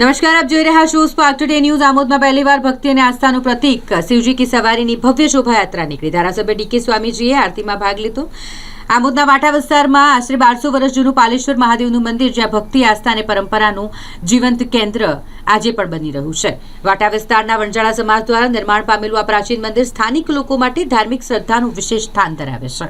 નમસ્કાર, આપ જોઈ રહ્યા છો સ્પાર્ક ટુડે ન્યૂઝ. આમોદમાં પહેલીવાર ભક્તિ અને આસ્થાનું પ્રતીક શિવજી કી સવારીની ભવ્ય શોભાયાત્રા નીકળી. ધારાસભ્ય ડીકે સ્વામીજીએ આરતીમાં ભાગ લીધો. આમોદના વાટા વિસ્તારમાં આશરે બારસો વર્ષ જૂનું પાલેશ્વર મહાદેવનું મંદિર, જ્યાં ભક્તિ, આસ્થા અને પરંપરાનું જીવંત કેન્દ્ર આજે પણ બની રહ્યું છે. વાટા વિસ્તારના વણજારા સમાજ દ્વારા નિર્માણ પામેલું આ પ્રાચીન મંદિર સ્થાનિક લોકો માટે ધાર્મિક શ્રદ્ધાનું વિશેષ સ્થાન ધરાવે છે.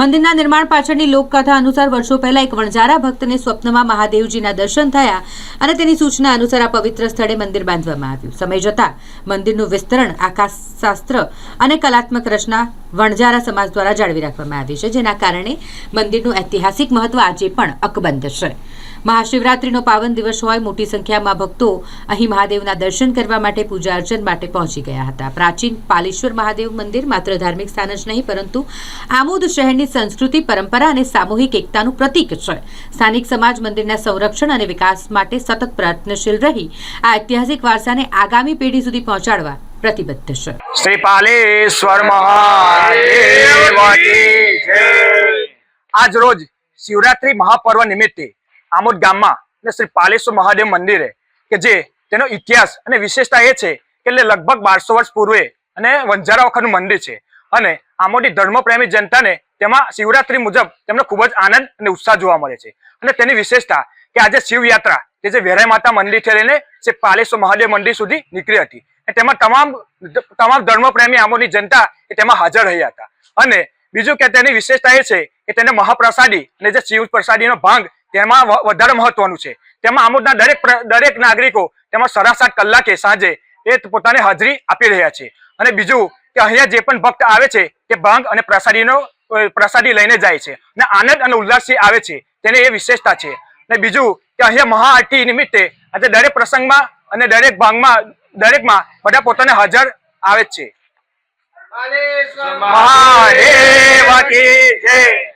મંદિરના નિર્માણ પાછળની લોકકથા અનુસાર વર્ષો પહેલા એક વણજારા ભક્તને સ્વપ્નમાં મહાદેવજીના દર્શન થયા અને તેની સૂચના અનુસાર આ પવિત્ર સ્થળે મંદિર બાંધવામાં આવ્યું. સમય જતાં મંદિરનું વિસ્તરણ આકાશશાસ્ત્ર અને કલાત્મક રચના વણજારા સમાજ દ્વારા જાળવી રાખવામાં આવી છે, જેના કારણે મંદિરનું ઐતિહાસિક મહત્વ આજે પણ અકબંધ છે. મહાશિવરાત્રિનો પાવન દિવસ હોય મોટી સંખ્યામાં ભક્તો અહીં મહાદેવના દર્શન કરવા માટે પૂજા અર્ચન માટે પહોંચી ગયા હતા. પ્રાચીન પાલેશ્વર મહાદેવ મંદિર માત્ર ધાર્મિક સ્થાન જ નહીં, પરંતુ આમોદ શહેરની સંસ્કૃતિ, પરંપરા અને સામૂહિક એકતાનું પ્રતીક છે. સ્થાનિક સમાજ મંદિરના સંરક્ષણ અને વિકાસ માટે સતત પ્રયત્નશીલ રહી આ ઐતિહાસિક વારસાને આગામી પેઢી સુધી પહોંચાડવા પ્રતિબદ્ધ છે. શ્રી પાલેશ્વર મહાદેવ. આજ રોજ શિવરાત્રી મહાપર્વ નિમિત્તે આમોદ ગામમાં અને શ્રી પાલેશ્વર મહાદેવ મંદિરે, કે જે તેનો ઇતિહાસ અને વિશેષતા એ છે કે એટલે લગભગ બારસો વર્ષ પૂર્વે અને વંજારા વખતનું મંદિર છે. અને આમોદી ધર્મપ્રેમી જનતાને તેમાં શિવરાત્રી મુજબ તેમને ખૂબ જ આનંદ અને ઉત્સાહ જોવા મળે છે. અને તેની વિશેષતા કે આજે શિવયાત્રા, કે જે વેરાઈ માતા મંદિરથી લઈને શ્રી પાલેશ્વર મહાદેવ મંદિર સુધી નીકળી હતી. તેમાં તમામ તમામ ધર્મપ્રેમી આમોની જનતા તેમાં હાજર રહ્યા હતા. અને બીજું કે તેની વિશેષતા એ છે કે તેને મહાપ્રસાદી અને જે શિવ પ્રસાદીનો ભાંગ તેમાં વધારે મહત્વનું છે. તેમાં આમોદના દરેક દરેક નાગરિકો તેમાં સાડા કલાકે સાંજે એ પોતાની હાજરી આપી રહ્યા છે. અને બીજું કે અહીંયા જે પણ ભક્ત આવે છે તે ભાંગ અને પ્રસાદીનો પ્રસાદી લઈને જાય છે. અને આનંદ અને ઉલ્લાસથી આવે છે. તેને એ વિશેષતા છે. અને બીજું કે અહીંયા મહાઆરતી નિમિત્તે આજે દરેક પ્રસંગમાં અને દરેક ભાગમાં દરેકમાં બધા પોતાને હાજર આવે છે. મહાદેવ કી જય.